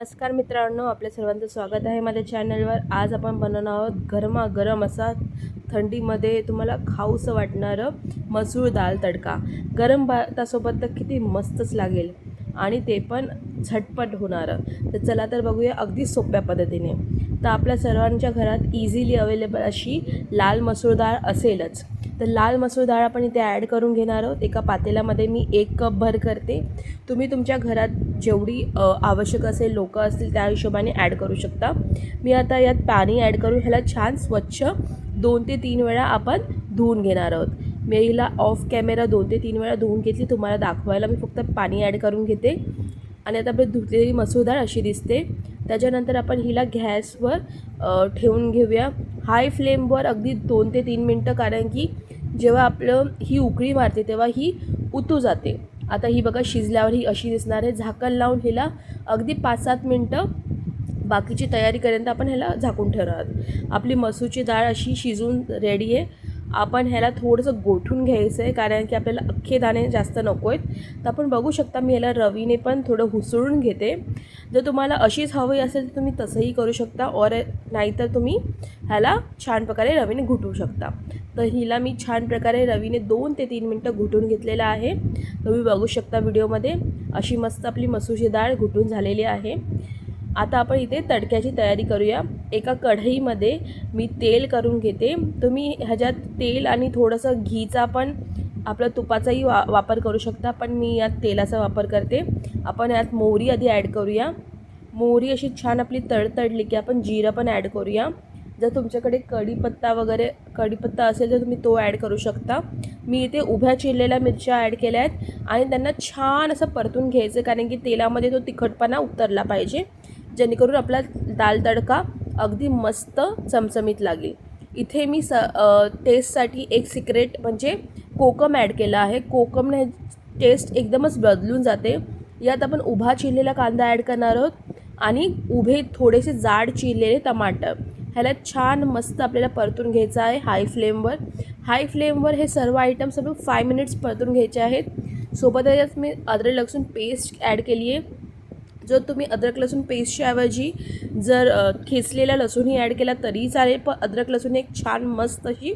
नमस्कार मित्रांनो आपल्या सर्वांचं स्वागत आहे माझ्या चॅनलवर. आज आपण बनवणार आहोत गरमागरम असा थंडीमध्ये तुम्हाला खाऊसं वाटणारं मसूर दाल तडका. गरम भातासोबत तर किती मस्तच लागेल आणि ते पण झटपट होणारं. तर चला तर बघूया अगदी सोप्या पद्धतीने. तर आपल्या सर्वांच्या घरात इझिली अवेलेबल अशी लाल मसूर डाळ असेलच. तर लाल मसूर डाळ आपण इथे ॲड करून घेणार आहोत. एका पातेल्यामध्ये मी एक कप भर करते. तुम्ही तुमच्या घरात जेवढी आवश्यक असेल लोकं असतील त्या हिशोबाने ॲड करू शकता. मी आता यात पाणी ॲड करून ह्याला छान स्वच्छ दोन ते तीन वेळा आपण धुवून घेणार आहोत. मी हिला ऑफ कॅमेरा दोन ते तीन वेळा धुवून घेतली. तुम्हाला दाखवायला मी फक्त पाणी ॲड करून घेते. आणि आता आपली धुतलेली मसूर डाळ अशी दिसते. त्याच्यानंतर आपण हिला गॅसवर ठेवून घेऊया. हाय फ्लेमवर अगदी दोन ते तीन मिनटं कारण की जेव्हा आपलं ही उकळी मारते तेव्हा ही उतू जाते. आता ही बघा शिजल्यावर ही अशी दिसणार आहे. झाकण लावून हिला अगदी पाच सात मिनटं बाकीची तयारीपर्यंत आपण ह्याला झाकून ठेवणार आहोत. आपली मसूरची डाळ अशी शिजून रेडी आहे. आपण ह्याला थोडंसं गोठून घ्यायचं आहे कारण की आपल्याला अख्खे दाणे जास्त नको आहेत. तर आपण बघू शकता मी ह्याला रवीने पण थोडं हुसळून घेते. जर तुम्हाला अशीच हवी असेल तर तुम्ही तसंही करू शकता और नाहीतर तुम्ही ह्याला छान प्रकारे रवीने घुटू शकता. तर हिला मी छान प्रकारे रवीने दोन ते तीन मिनटं घुटून घेतलेलं आहे. तुम्ही बघू शकता व्हिडिओमध्ये अशी मस्त आपली मसूरची डाळ घुटून झालेली आहे. आता आपण इथे तडक्याची तयारी करूया. एका कढईमध्ये मी तेल करून घेते. तुम्ही ह्याच्यात तेल आणि थोडंसं घीचा पण आपला तुपाचाही वा वापर करू शकता पण मी यात तेलाचा वापर करते. आपण यात मोहरी आधी ॲड करूया. मोहरी अशी छान आपली तडतडली की आपण जिरं पण ॲड करूया. जर तुमच्याकडे कढीपत्ता वगैरे कढीपत्ता असेल तर तुम्ही तो ॲड करू शकता. मी इथे उभ्या चिरलेल्या मिरच्या ॲड केल्या आहेत आणि त्यांना छान असं परतून घ्यायचं कारण की तेलामध्ये तो तिखटपणा उतरला पाहिजे. जेणेकरून आपला दाल तडका अगदी मस्त चमचमीत लागेल. इथे मी स टेस्टसाठी एक सिक्रेट म्हणजे कोकम ॲड केला आहे. कोकमने टेस्ट एकदमच बदलून जाते. यात आपण उभा चिरलेला कांदा ॲड करणार आहोत आणि उभे थोडेसे जाड चिरलेले टमाटर. ह्याला छान मस्त आपल्याला परतून घ्यायचं आहे हाय फ्लेमवर हाय फ्लेमवर हे सर्व आयटम्स सर्व फाय मिनिट्स परतून घ्यायचे आहेत. सोबत यात मी अद्रक लसूण पेस्ट ॲड केली आहे. जर तुम्ही अद्रक लसूण पेस्टच्या ऐवजी जर खेचलेला लसूणही ॲड केला तरीही चालेल पण अद्रक लसूण एक छान मस्त अशी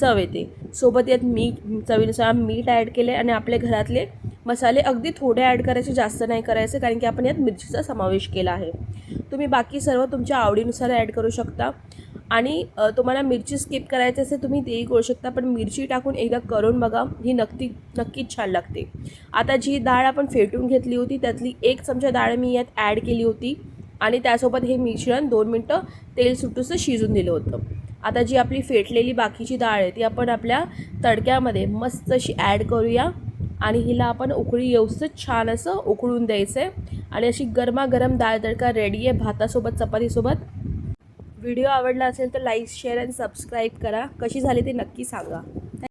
चव येते. सोबत यात मीठ चवीनुसार मीठ ॲड केले आणि आपले घरातले मसाले अगदी थोडे ॲड करायचे जास्त नाही करायचे कारण की आपण यात मिरचीचा समावेश केला आहे. तुम्ही बाकी सर्व तुमच्या आवडीनुसार ॲड करू शकता. आणि तुम्हाला मिरची स्किप करायची असेल तुम्ही तेही करू शकता पण मिरची टाकून एकदा करून बघा ही नक्की नक्कीच छान लागते. आता जी डाळ आपण फेटून घेतली होती त्यातली एक चमचा डाळ मी यात ॲड केली होती. आणि त्यासोबत हे मिश्रण दोन मिनटं तेल सुटूसं शिजून दिलं होतं. आता जी आपली फेटलेली बाकीची डाळ आहे ती आपण आपल्या तडक्यामध्ये मस्त अशी ॲड करूया. आणि हिला आपण उकळी येऊसच छान असं उकळून द्यायचं आहे आणि अशी गरमागरम डाळ तडका रेडी आहे भातासोबत चपातीसोबत. व्हिडिओ आवडला असेल तर लाईक शेअर अँड सबस्क्राईब करा. कशी झाली ते नक्की सांगा.